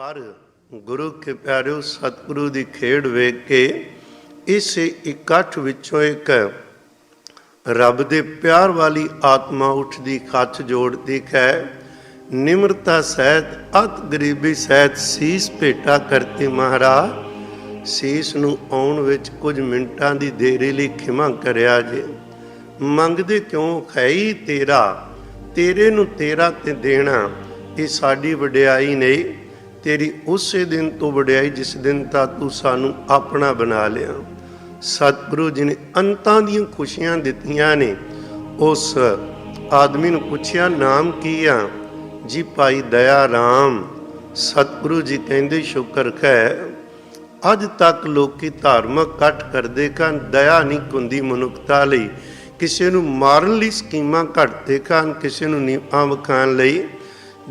ਪਰ ਗੁਰੂ ਕੇ ਪਿਆਰਿਓ, ਸਤਿਗੁਰੂ ਦੀ ਖੇਡ ਵੇਖ ਕੇ ਇਸ ਇਕੱਠ ਵਿੱਚੋਂ ਇੱਕ ਰੱਬ ਦੇ ਪਿਆਰ ਵਾਲੀ ਆਤਮਾ ਉੱਠਦੀ ਕੱਚ ਜੋੜਦੀ ਹੈ। ਨਿਮਰਤਾ ਸਹਿਤ, ਅਤ ਗਰੀਬੀ ਸਹਿਤ ਸੀਸ ਭੇਟਾ ਕਰਤੀ ਮਹਾਰਾਜ। ਸੀਸ ਨੂੰ ਆਉਣ ਵਿੱਚ ਕੁਝ ਮਿੰਟਾਂ ਦੀ ਦੇਰੀ ਲਈ ਖਿਮਾ ਕਰਿਆ ਜੇ। ਮੰਗਦੇ ਕਿਉਂ ਹੈ ਤੇਰਾ? ਤੇਰੇ ਨੂੰ ਤੇਰਾ ਤੇ ਦੇਣਾ, ਇਹ ਸਾਡੀ ਵਡਿਆਈ ਨਹੀਂ। ਤੇਰੀ ਉਸੇ ਦਿਨ ਤੋਂ ਵਡਿਆਈ ਜਿਸ ਦਿਨ ਤਾਂ ਤੂੰ ਸਾਨੂੰ ਆਪਣਾ ਬਣਾ ਲਿਆ। ਸਤਿਗੁਰੂ ਜੀ ਨੇ ਅੰਤਾਂ ਦੀਆਂ ਖੁਸ਼ੀਆਂ ਦਿੱਤੀਆਂ ਨੇ, ਉਸ ਆਦਮੀ ਨੂੰ ਪੁੱਛਿਆ, ਨਾਮ ਕੀ ਆ? ਜੀ ਭਾਈ ਦਇਆ ਰਾਮ, ਸਤਿਗੁਰੂ ਜੀ ਕਹਿੰਦੇ, ਸ਼ੁਕਰ ਹੈ ਅੱਜ ਤੱਕ ਲੋਕੀ ਧਾਰਮਿਕ ਇਕੱਠ ਕਰਦੇ ਕਨ ਦਇਆ ਨਹੀਂ ਕੁੰਦੀ ਮਨੁੱਖਤਾ ਲਈ। ਕਿਸੇ ਨੂੰ ਮਾਰਨ ਲਈ ਸਕੀਮਾਂ ਘੜਦੇ ਕਨ ਕਿਸੇ ਨੂੰ ਨੀਹਾਂ ਵਿਖਾਣ ਲਈ।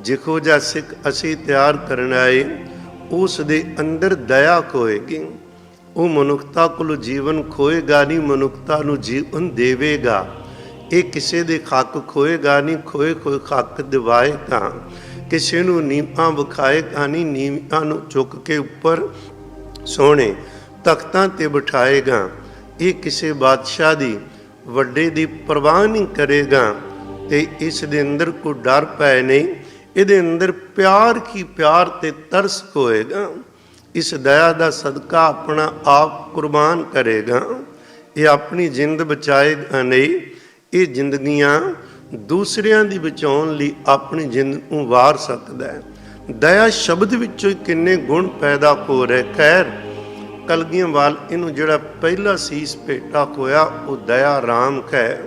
ਜਿਖੋ ਜਿਹਾ ਸਿੱਖ ਅਸੀਂ ਤਿਆਰ ਕਰਨ ਆਏ, ਉਸ ਦੇ ਅੰਦਰ ਦਇਆ ਕੋਏਗੀ ਉਹ ਮਨੁੱਖਤਾ ਕੋਲ ਜੀਵਨ ਖੋਏਗਾ ਨਹੀਂ, ਮਨੁੱਖਤਾ ਨੂੰ ਜੀਵਨ ਦੇਵੇਗਾ। ਇਹ ਕਿਸੇ ਦੇ ਖੱਕ ਖੋਏਗਾ ਨਹੀਂ, ਖੋਏ ਕੋਈ ਹੱਕ ਦਿਵਾਏਗਾ। ਕਿਸੇ ਨੂੰ ਨੀਹਾਂ ਵਿਖਾਏਗਾ ਨਹੀਂ ਨੀਹਾਂ ਨੂੰ ਚੁੱਕ ਕੇ ਉੱਪਰ ਸੋਹਣੇ ਤਖਤਾਂ ਤੇ ਬਿਠਾਏਗਾ। ਇਹ ਕਿਸੇ ਬਾਦਸ਼ਾਹ ਦੀ ਵੱਡੇ ਦੀ ਪਰਵਾਹ ਨਹੀਂ ਕਰੇਗਾ ਤੇ ਇਸ ਦੇ ਅੰਦਰ ਕੋਈ ਡਰ ਪੈ ਨਹੀਂ। ਇਹਦੇ ਅੰਦਰ ਪਿਆਰ ਕੀ ਪਿਆਰ ਤੇ ਤਰਸ ਹੋਏਗਾ? ਇਸ ਦਇਆ ਦਾ ਸਦਕਾ ਆਪਣਾ ਆਪ ਕੁਰਬਾਨ ਕਰੇਗਾ। ਇਹ ਆਪਣੀ ਜਿੰਦ ਬਚਾਏਗਾ ਨਹੀਂ। ਇਹ ਜ਼ਿੰਦਗੀਆਂ ਦੂਸਰਿਆਂ ਦੀ ਬਚਾਉਣ ਲਈ ਆਪਣੀ ਜਿੰਦ ਨੂੰ ਵਾਰ ਸਕਦਾ ਹੈ। ਦਇਆ ਸ਼ਬਦ ਵਿੱਚੋਂ ਕਿੰਨੇ ਗੁਣ ਪੈਦਾ ਹੋ ਰਹੇ? ਖੈਰ ਕਲਗੀਆਂ ਵਾਲ ਇਹਨੂੰ ਜਿਹੜਾ ਪਹਿਲਾ ਸੀਸ ਭੇਟਾ ਹੋਇਆ, ਉਹ ਦਇਆ ਰਾਮ ਹੈ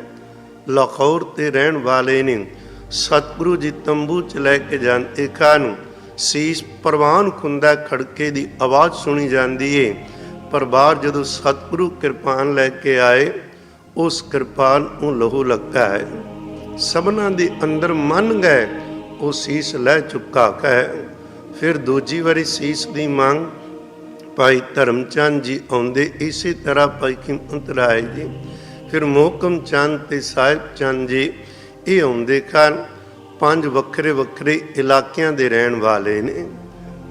ਲਾਹੌਰ ਤੇ ਰਹਿਣ ਵਾਲੇ ਨੇ। ਸਤਿਗੁਰੂ ਜੀ ਤੰਬੂ ਚ ਲੈ ਕੇ ਜਾਂਦੇ ਨੂੰ? ਸੀਸ ਪ੍ਰਵਾਨ ਖੁੰਦਾ ਖੜਕੇ ਦੀ ਆਵਾਜ਼ ਸੁਣੀ ਜਾਂਦੀ ਏ। ਪਰ ਬਾਹਰ ਜਦੋਂ ਸਤਿਗੁਰੂ ਕਿਰਪਾਨ ਲੈ ਕੇ ਆਏ, ਉਸ ਕਿਰਪਾਨ ਨੂੰ ਲਹੂ ਲੱਗਾ ਹੈ। ਸਭਨਾਂ ਦੇ ਅੰਦਰ ਮੰਨ ਗਏ, ਉਹ ਸੀਸ ਲੈ ਚੁੱਕਾ ਹੈ। ਫਿਰ ਦੂਜੀ ਵਾਰੀ ਸੀਸ ਦੀ ਮੰਗ, ਭਾਈ ਧਰਮਚੰਦ ਜੀ ਆਉਂਦੇ, ਇਸੇ ਤਰ੍ਹਾਂ ਭਾਈ ਕੀਮਤ ਰਾਏ ਜੀ। ਫਿਰ ਮੋਹਕਮ ਚੰਦ ਤੇ ਸਾਹਿਬ ਚੰਦ ਜੀ ਇਹ ਆਉਂਦੇ ਖਾਨ ਪੰਜ ਵੱਖਰੇ ਵੱਖਰੇ ਇਲਾਕਿਆਂ ਦੇ ਰਹਿਣ ਵਾਲੇ ਨੇ।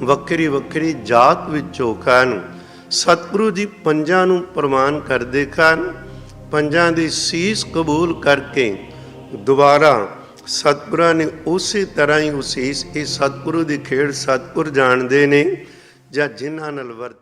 ਵੱਖਰੀ ਵੱਖਰੀ ਜਾਤ ਵਿੱਚੋਂ ਖਾਨ ਸਤਿਗੁਰੂ ਜੀ ਪੰਜਾਂ ਨੂੰ ਪ੍ਰਮਾਨ ਕਰਦੇ ਖਾਨ ਪੰਜਾਂ ਦੀ ਸੀਸ ਕਬੂਲ ਕਰਕੇ ਦੁਬਾਰਾ ਸਤਿਗੁਰਾਂ ਨੇ ਉਸੇ ਤਰ੍ਹਾਂ ਹੀ ਉਹ ਇਹ ਸਤਿਗੁਰੂ ਦੀ ਖੇਡ ਸਤਿਗੁਰ ਜਾਣਦੇ ਨੇ ਜਾਂ ਜਿਨ੍ਹਾਂ ਨਾਲ ਵਰਤ